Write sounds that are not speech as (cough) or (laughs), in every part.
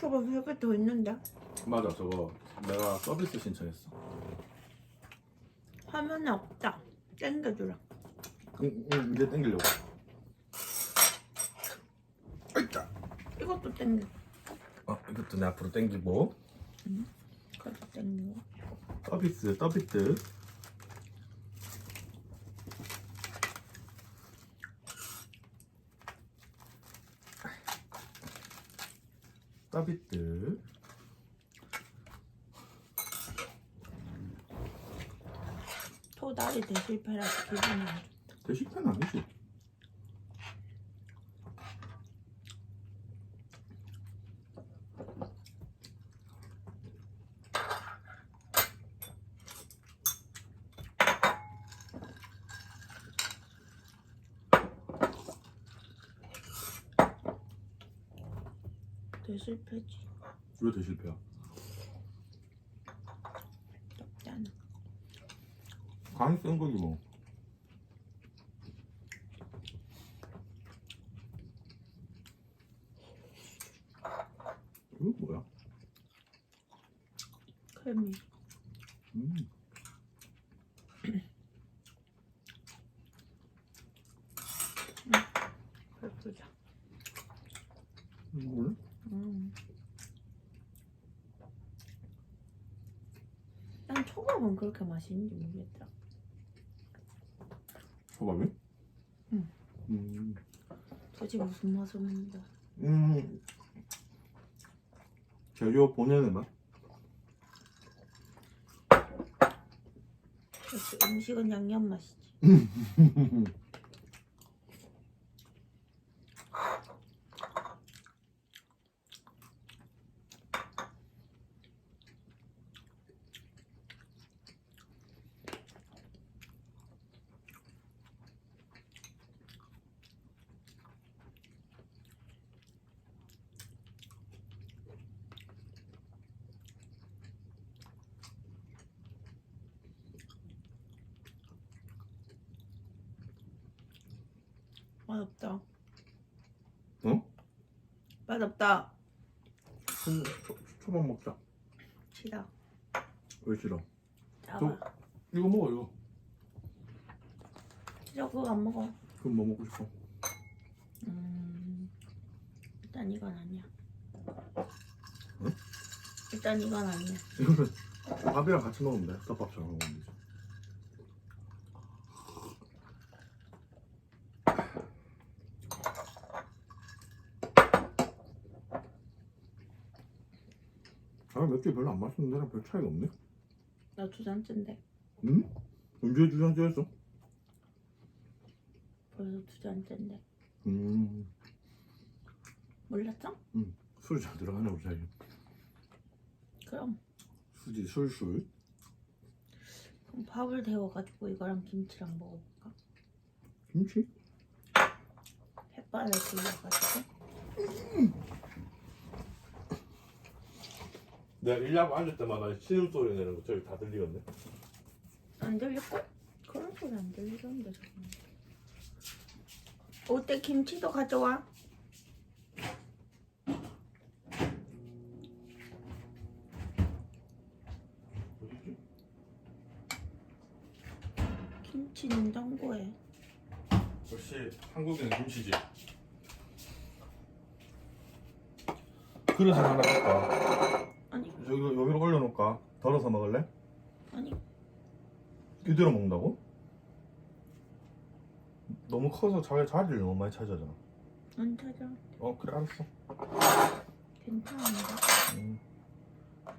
저거 세개 더 있는데? 맞아 저거. 내가 서비스 신청했어. 화면에 없다. 땡겨주라. 응, 응 이제 땡기려고. 아이짜 이것도 땡겨. 어 이것도 내 앞으로 땡기고. 그것도 땡기고 서비스 서비스 서비스 토다리 대실패라서 기분이 안 좋다. 대식판 아니지 대실패지. 왜 대실패야? 간이 센 거지 뭐 이거 뭐야? 크미 음. 예쁘죠 뭘? 음. 난 초밥은 그렇게 맛있는지 모르겠더라 초밥이? 응. 음. 도대체 무슨 맛을 먹는다 음. 재료 본연의 맛? 역시 음식은 양념 맛이지 (laughs) 맛없다 어? 맛없다 초, 초밥 먹자. 싫어 왜 싫어? 잡아 이거 먹어 이거. 싫어 그거 안 먹어 그럼 뭐 먹고 싶어? 음 일단 이건 아니야 응? 일단 이건 아니야 이거는 밥이랑 같이 먹으면 돼. 덮밥처럼 먹으면 되지. 아 맥주 별로 안 마시는 데랑 별 차이가 없네. 나 두 잔째인데 응? 언제 주장째 했어? 벌써 두 잔째인데 음, 몰랐어? 술이 잘 들어가네 우리 사이. 그럼 술이 술술. 그럼 밥을 데워가지고 이거랑 김치랑 먹어볼까? 김치? 햇반을 돌려가지고 내가 일하고 앉을 때마다 신음 소리 내는 거 저기 다 들리거든. 안 들릴걸? 그런 소리 안 들리던데 저는 올때 김치도 가져와 김치 냉장고에 역시 한국인은 김치지. 그릇을 하나 갈까? 여기 여기로 올려놓을까? 덜어서 먹을래? 아니 이대로 먹는다고? 너무 커서 자기 자리를 너무 많이 차지하잖아. 안 찾아 어 그래 알았어. 괜찮은데 음.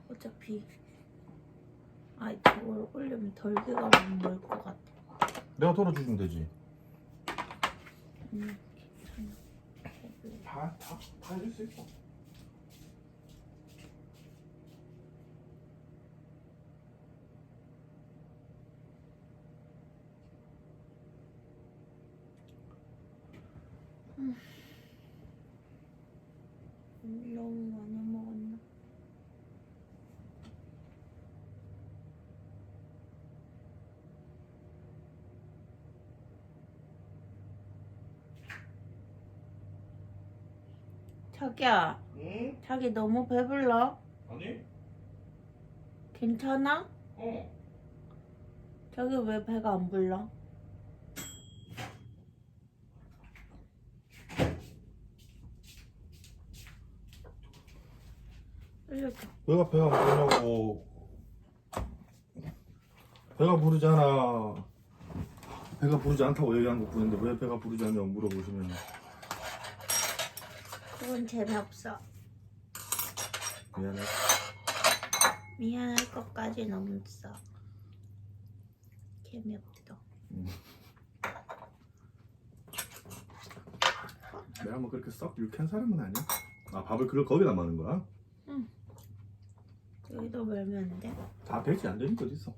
어차피 아이 저걸 올리면 덜기가 먹을 것 같아 내가 덜어주면 되지. 음 괜찮아 다 다 다 해줄 수 있어. 너무 많이 먹었나? 자기야 응? 응? 자기 너무 배불러? 아니? 괜찮아? 어. 자기 왜 배가 안 불러? 알려줘. 내가 배가 부르냐고 배가 부르잖아 배가 부르지 않다고 얘기한 것 뿐인데 왜 배가 부르지 않냐고 물어보시면 그건 재미없어. 미안해 미안할 것까지는 없어. 재미없어. 내가 뭐 그렇게 썩 유쾌한 사람은 아니야 아 밥을 그걸 거기다 마는 거야? 여기도 멀면 안 돼? 다 되지 안 되는 거 어딨어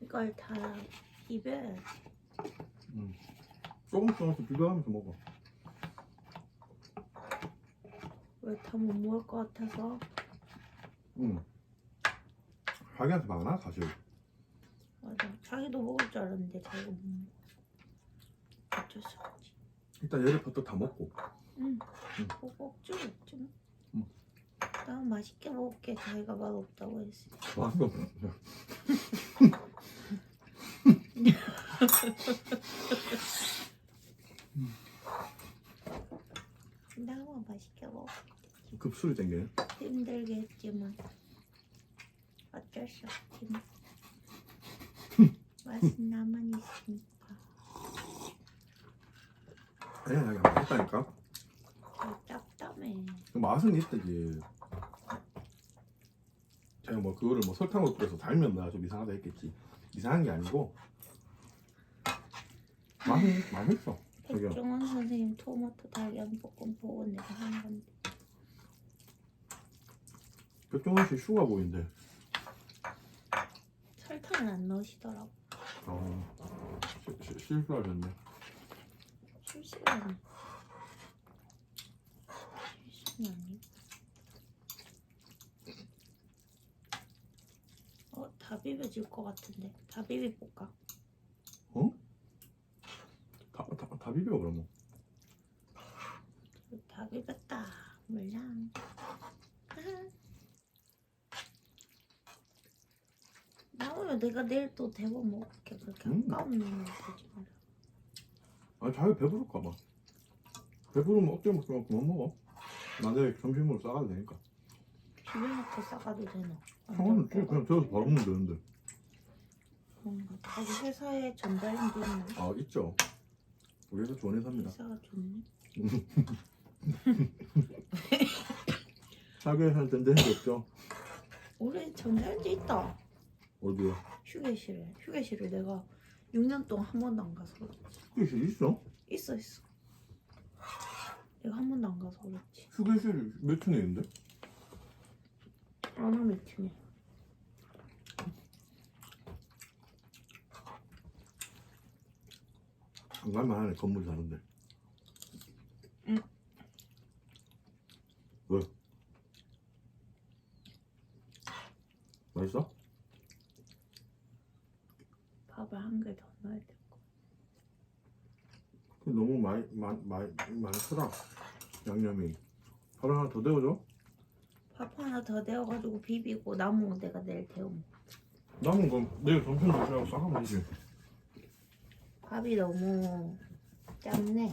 이걸 다 비벼야지. 조금씩 조금씩 비벼가면서 먹어 왜 다 못 먹을 것 같아서? 응 자기한테 많아 사실 맞아. 자기도 먹을 줄 알았는데 자기가 못 먹어. 어쩔 수 없지. 일단 얘를부터 다 먹고 응. 응. 보고 억지로 먹지 뭐. 응. 난 맛있게 먹을게. 자기가 맛 없다고 했어. 맛있어 나만 맛있게 먹어. 급수를 땡겨 힘들게 했지만 어쩔 수 없지 뭐. 맛은 나만 있으니까. 아니야 자기 맛있다니까 아, 짭담해. 그 맛은 있다지 제가 뭐 그거를 뭐 설탕으로 뿌려서 달면 내가 좀 이상하다 했겠지 이상한 게 아니고 맛은 맛있어 백종원 선생님 토마토 달걀 볶음 보고 내가 한 건데. 백종원 씨 슈가 보인데 설탕을 안 넣으시더라고. 어 시- 시- 실수하셨네 실시간에. 실수는 아니고. 어, 다 비벼질 것 같은데. 다 비벼볼까? 다, 다, 다 비벼 그러면 다 비볐다. 물랑. 나오면 내가 내일 또 대본 먹을게. 그렇게 음. 아까운 놈을 보지 마라. 아니 자기 배부를까 봐 배부르면 억지로 먹지 말고 그만 먹어 나 내일 점심으로 싸가도 되니까 비벼놓고 싸가도 되나? 상관없지 그냥 저기서 바로 먹으면 되는데 뭔가 자기 회사에 전달인도 있나? 아 있죠 우리 회사 좋은 회사입니다 회사가 좋네. 자기 회사는 게 없죠 올해 전달인도 있다. 어디요? 휴게실에. 휴게실을 내가 6년 동안 한 번도 안 가서 그렇지. 휴게실 있어? 있어 있어. 내가 한 번도 안 가서 그렇지. 휴게실 몇 층에 있는데? 어느 매춘이야. 안 갈만 하네 건물 사는데 응. 왜? 맛있어? 밥을 한 개 더 넣어야 돼. 근데 너무 많이 많이 많이 많더라 양념이 바로 하나 더 데워줘? 밥 하나 더 데워가지고 비비고 남은 거 내가 내일 데워 먹어. 남은 건 내일 점심 드시라고 싸가면 되지 밥이 너무 짠네.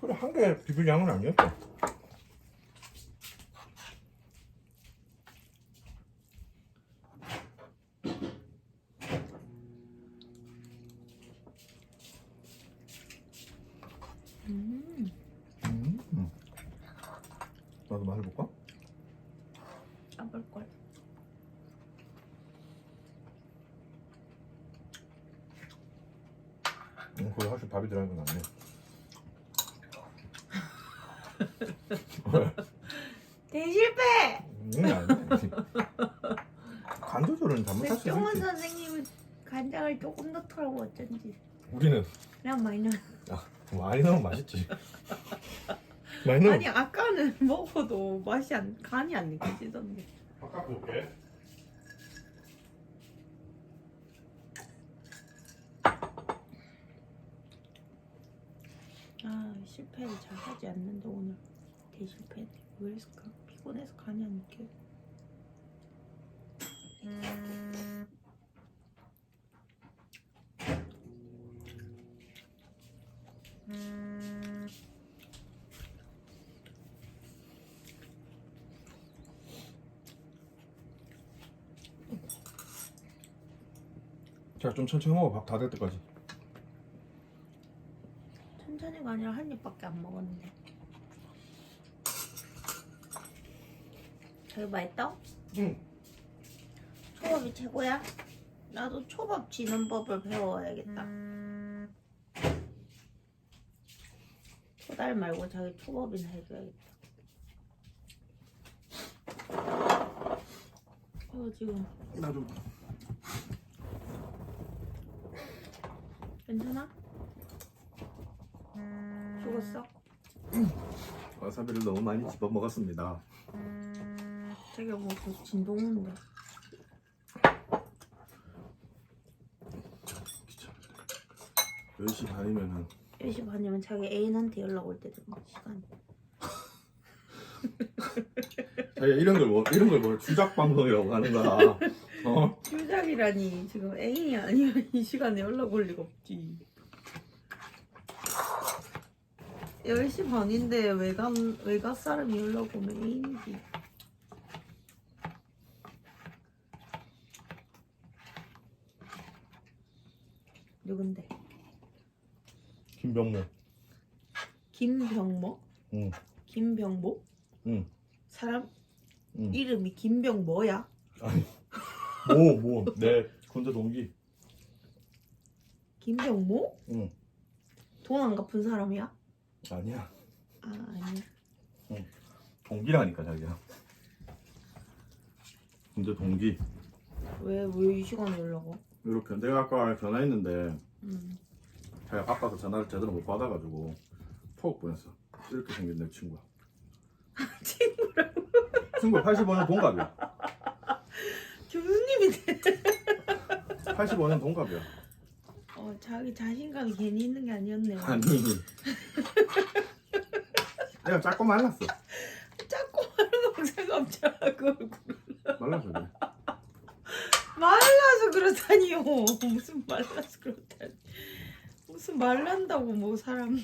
그래 한 개 비빌 양은 아니었어 음. 음. 나도 맛을 볼까? 까볼 걸. 응, 거기 확실히 밥이 들어간 건 낫네. (laughs) 왜? 대실패! 응, 아니지. 간 조절은 잘못할 수 백종원 있지. 선생님이 간장을 조금 넣더라고 어쩐지. 우리는 그냥 많이 넣. 많이 넣으면 맛있지. 많이 넣으면 아니 아까는 먹어도 맛이 안 간이 안 느껴지던데. 올게. 아 실패를 잘 하지 않는데 오늘 대실패네 왜 그랬을까? 피곤해서 안 느껴 자, 좀 천천히 먹어. 밥 다 될 때까지. 천천히가 안 먹었는데 되게 맛있다? 응. 초밥이 최고야? 나도 초밥 지는 법을 배워야겠다 초달 말고 자기 초밥이나 해줘야겠다 어 지금 나도. 괜찮아? 죽었어? 와사비를 너무 많이 집어 먹었습니다. 되게 뭐 계속 진동 오는데 귀찮은데. 10시 반이면은 10시 반이면 자기 애인한테 연락 올 때도 막 시간 (laughs) 자기가 이런 걸 뭐, 이런 걸뭐 주작 방송이라고 하는 거야. 어? 주작이라니 지금 애인이 아니면 이 시간에 연락 올 리가 없지 10시 반인데 외간, 외가 사람이 연락 오면 애인이지 누군데? 김병모. 김병모? 응. 김병모? 응. 사람 응. 이름이 김병모야? 뭐, 뭐, 내 군대 동기. 김병모? 응. 돈 안 갚은 사람이야? 아니야. 아 아니야 동기라니까 자기야. 군대 동기. 왜 왜 이 시간에 연락 와? 이렇게 내가 아까 전화했는데 음. 자기가 바빠서 전화를 제대로 못 받아가지고 톡 보냈어. 이렇게 생긴 내 친구야. 친구라고 친구 85년 동갑이야. (laughs) 교수님이 돼. 85년 동갑이야. 어 자기 자신감이 괜히 있는 게 아니었네. 아니. (laughs) 내가 짧고 말랐어. 자꾸 하는 동생. 말랐어. 그래. (laughs) 말라서 그렇다니요. 무슨 말라서 그렇다니. 무슨 말란다고 뭐 사람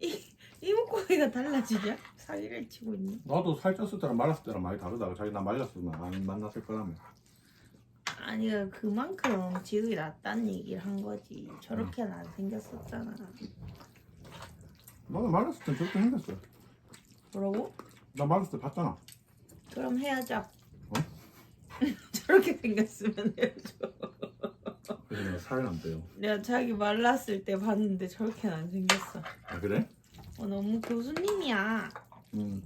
이 이목구비가 달라지냐? 사기를 치고 있니? 나도 살쪘을 때랑 말랐을 때랑 많이 다르다. 자기 나 말랐으면 안 만났을 거라며. 아니 그만큼 지극이 낫다는 얘기를 한 거지. 저렇게는 안 생겼었잖아. 나도 말랐을 땐 저렇게 생겼어. 뭐라고? 나 말랐을 때 봤잖아. 그럼 헤어져. (laughs) 저렇게 생겼으면 헤어져. 그래서 내가 살이 안 빼요. 내가 자기 말랐을 때 봤는데 저렇게는 안 생겼어. 아 그래? 어, 너무 교수님이야. 음.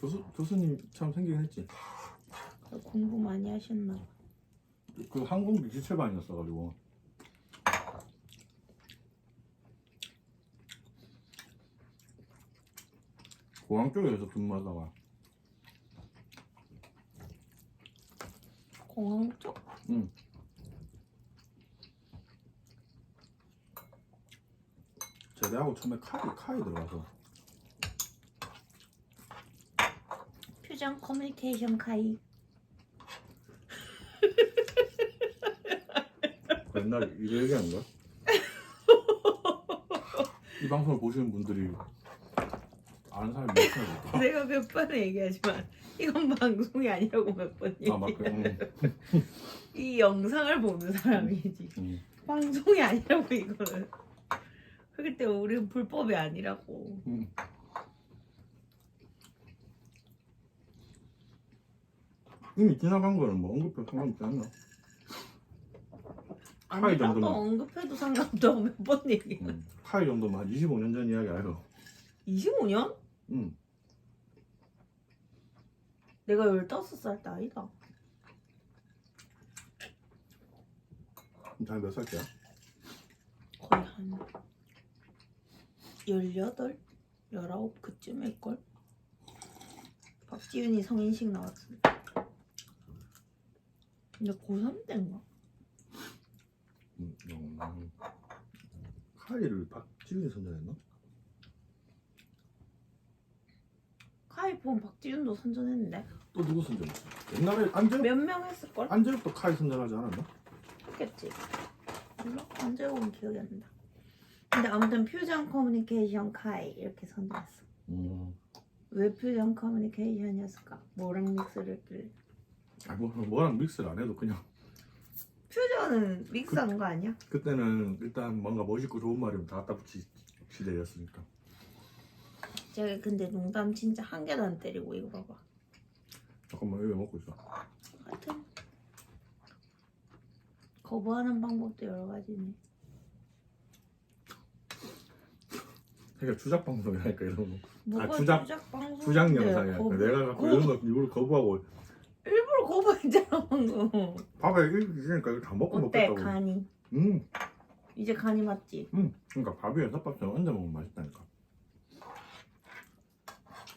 교수 교수님처럼 생기긴 했지. 공부 많이 하셨나 봐. 그 항공기 기체반이었어가지고. 공항 쪽에서 근무하다가 공항 쪽? 응. 제대하고 처음에 카이 카이 들어가서 퓨전 커뮤니케이션 카이. 그 옛날에 이거 얘기하는 거야? (laughs) 이 방송을 보시는 분들이 아는 사람이 몇 명이 있을까? 내가 몇 번을 얘기하지만 이건 방송이 아니라고 몇 번 아 맞고 얘기해. 응. 이 영상을 보는 사람이지. 응. 방송이 아니라고 이거는. 그렇기 때문에 우리는 불법이 아니라고. 응. 이미 지나간 거는 뭐 언급해 상관없지 않나? 아니 카이 나도 정도면. 언급해도 상관없다고 몇 번 얘기해. 응. 카이 정도면 한 25년 전 이야기 아니고 25년? 응. 내가 15살 때 아니다. 그럼 자기 몇 살 때야? 거의 한 18? 19 그쯤일걸? 박지윤이 성인식 나왔을 때 근데 고3 때인가? 음, 음. 카이를 박지훈이 선전했나? 카이폰 박지윤도 선전했는데 또 누구 선전했어? 옛날에 안재욱 몇명 했을걸? 안재욱도 카이 선전하지 않았나? 했겠지 몰라? 언제 온 기억이 안 나. 근데 아무튼 퓨전 커뮤니케이션 카이 이렇게 선정했어. 음. 왜 퓨전 커뮤니케이션이었을까? 뭐랑 믹스를 했길래? 아, 뭐, 뭐랑 믹스를 안 해도 그냥 퓨전은 믹스하는 거 아니야? 그때는 일단 뭔가 멋있고 좋은 말이면 다 갖다 붙이 시대였으니까 제가 근데 농담 진짜 한 개도 안 때리고 이거 봐봐. 잠깐만 이거 왜 먹고 있어? 하여튼 거부하는 방법도 여러 가지네. 그러니까 주작 방송이라니까 이런 거 뭐가 주작- 주작 방송? 주작 영상이야 거부- 내가 갖고 거- 이런 거 일부러 거부하고 일부러 거부했잖아 방금. 밥에 이렇게 있으니까 이거 다 먹고 어때 먹겠다고 간이? 음, 이제 간이 맞지? 음. 그러니까 밥 위에 덮밥처럼 얹어 먹으면 맛있다니까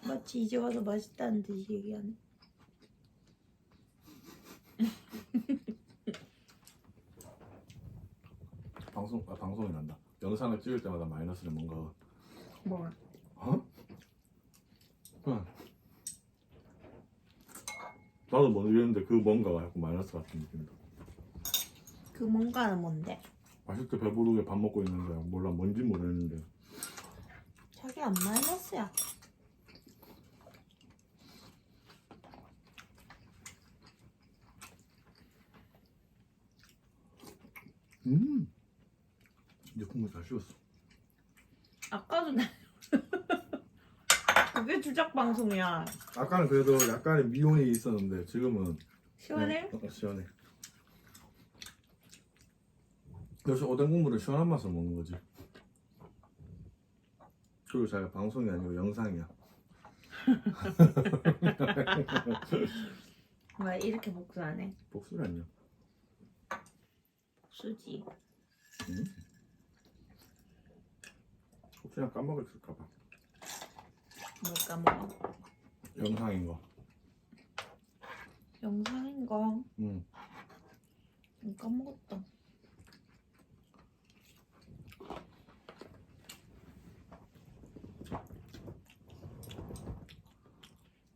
마치 이제 와서 맛있다는 듯이 얘기하네. (laughs) 방송, 아 방송이 난다 영상을 찍을 때마다 마이너스를 뭔가 뭐? 어? 응. 나도 모르겠는데 그 뭔가가 자꾸 마이너스 같은 느낌이다 그 뭔가는 뭔데? 맛있게 배부르게 밥 먹고 있는데 몰라 뭔지 모르겠는데 자기 안 마이너스야. 음 이제 국물 잘 식었어 아까도 나 그게 주작 방송이야. 아까는 그래도 약간의 미온이 있었는데 지금은 시원해? 어, 시원해 역시 오뎅 국물은 시원한 맛을 먹는 거지 그리고 자기가 방송이 아니고 영상이야 (laughs) 왜 이렇게 복수 안 해? 아니야 복수지. 혹시나 까먹었을까 봐 뭘 까먹어? 영상인 거 영상인 거 응. 안 까먹었다.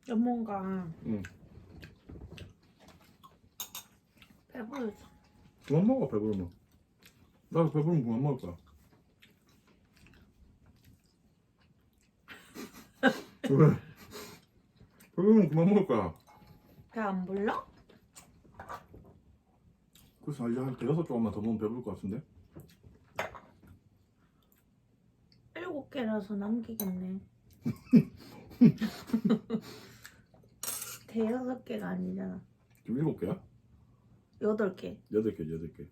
연mon가 응. 배불러. 그만 먹어 배부르면 나도 배부르면 그만 먹을 거야 왜? 배부르면 그만 먹을 거야 배안 불러? 그래서 이제 한 대여섯 조각만 더 먹으면 배부를 것 같은데 일곱 개라서 남기겠네. (laughs) 대여섯 개가 아니잖아. 지금 일곱 개야? 여덟 개. 여덟 개 여덟 개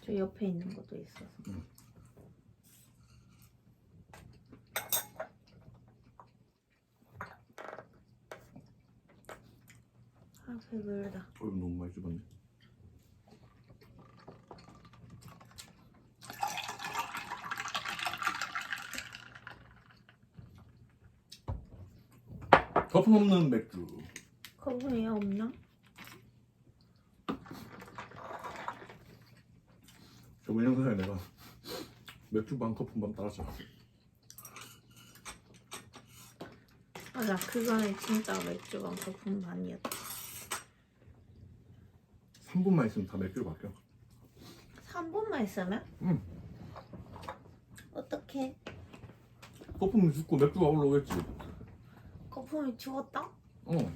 저 옆에 있는 것도 있어서. 응. 아 배불다. 어, 너무 많이 집었네 거품 없는 맥주 거분이 없나? 저번 영상에 내가 맥주 반 거품 반 따랐어 맞아 그거는 진짜 맥주가 거품 반이었다. 3분만 있으면 다 맥주로 바뀌어 3분만 있으면? 응. 어떻게? 거품이 죽고 맥주가 올라오겠지 거품이 죽었다? 어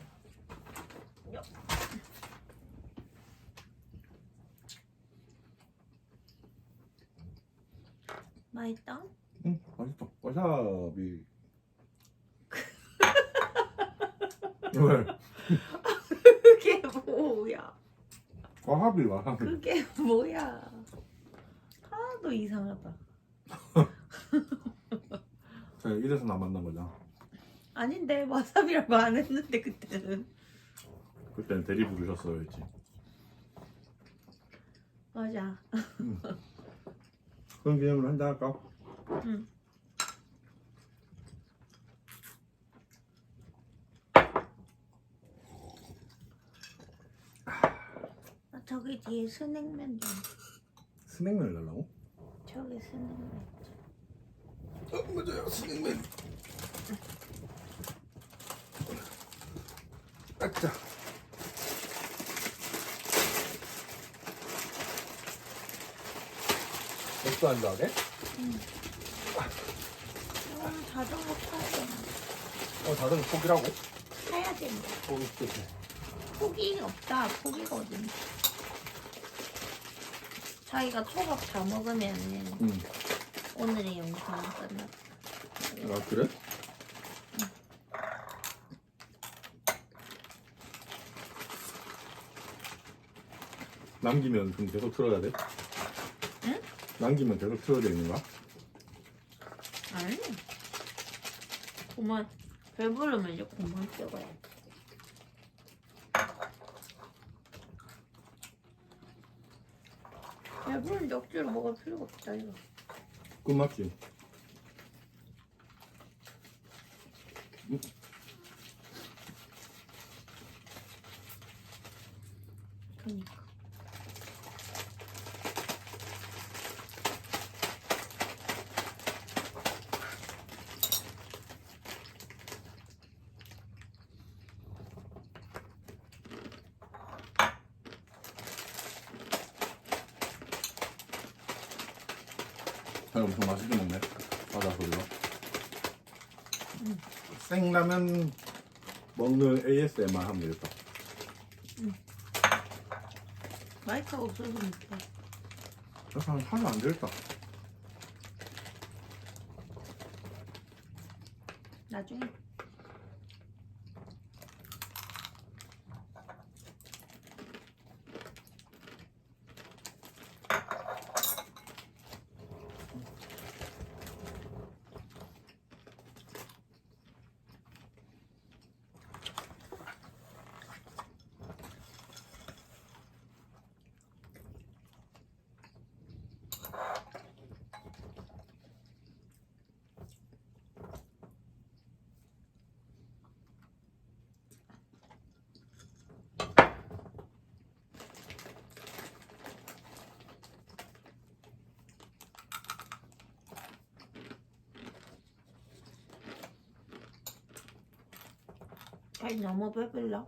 맛있다? 응, 맛있다. 와사비. (laughs) 왜? 그게 뭐야? 와사비, 와사비. 그게 (laughs) 뭐야? 하나도 이상하다. (laughs) 자, 이래서 나 만난 거잖아. 아닌데 와사비라고 안 했는데 그때는 그때는 대리 부르셨어요, 했지. 맞아. 그런 기념으로 한잔 할까? 응. 저기 뒤에 스낵면 좀. 스낵면을 달라고? 저기 스낵면. 어 맞아요 스낵면 아짜 맥주 안 좋아하게? 오늘 자전거 타야 돼. 어 다들 포기라고? 타야 된다. 포기 시켰지 포기 없다. 어딨나? 자기가 초밥 다 먹으면은 응. 오늘의 영상은 끝났다. 아 그래? 남기면 그럼 계속 틀어야 돼? 응? 남기면 계속 틀어야 되는 거야? 아니. 그만 배부르면 이제 그만 찍어야 돼. 배부른 억지로 먹을 필요가 없다 이거. 끝났지? 잘 엄청 맛있게 먹네 바다 소리가 응. 생라면 먹는 ASMR 하면 되겠다 마이크가 없어서 못해. 약간 하면 안 되겠다 나중에. 아니 너무 배불러.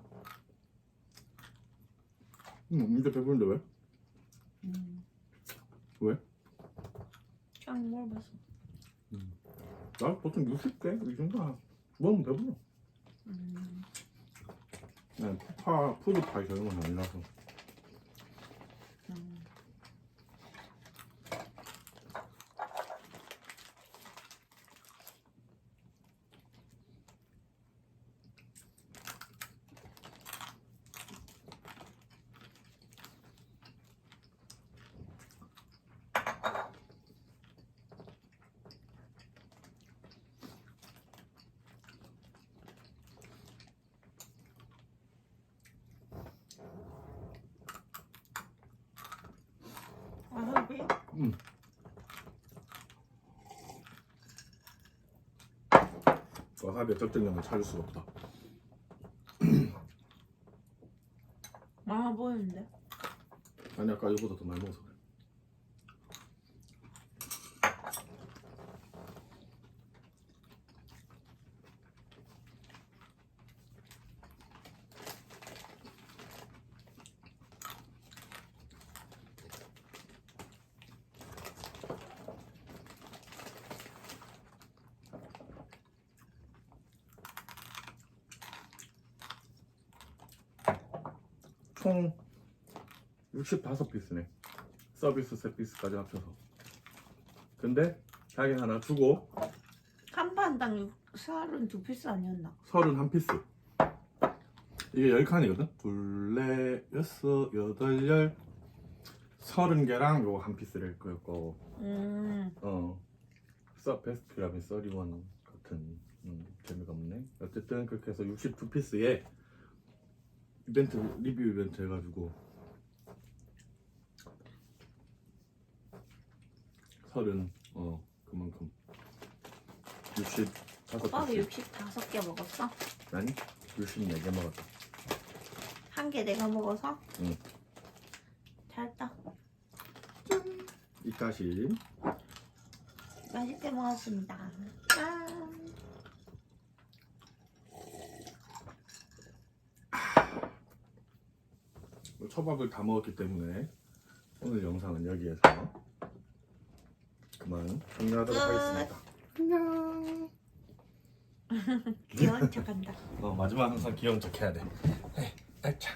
응 이제 배부른데 왜? 음. 왜? 그냥 먹어봤어. 나 보통 60대 이 정도야 먹으면 배불러 음. 난 푸파 푸드파이 저런 건 아니라서 음. 와사비? 와사비의 적정량을 찾을 수가 없다 많아 보이는데? 아니 아까 이거보다 더 많이 먹어 총 65피스네. 서비스 세피스까지 합쳐서. 근데 자기 하나 주고 한 판당 32피스 아니었나? 31피스. 이게 10칸이거든? 둘, 넷, 여섯, 여덟, 열. 서른 개랑 요거 한 피스를 걸 거고. 음. 어. 서, 베스트 피라미 31 같은 음, 재미가 없네. 어쨌든 그렇게 해서 62피스에 이벤트 리뷰 이벤트 해가지고. 살은 어 그만큼. 65 오빠도 65개 먹었어? 아니 64개 먹었다. 한 개 내가 먹어서? 응. 잘했다. 이까시 맛있게 먹었습니다. 짠. 초밥을 다 먹었기 때문에 오늘 영상은 여기에서 그만 종료하도록 끝. 하겠습니다. 안녕. 귀여운 척한다. 어, 마지막 항상 귀여운 척 해야 돼. 에이, 아차.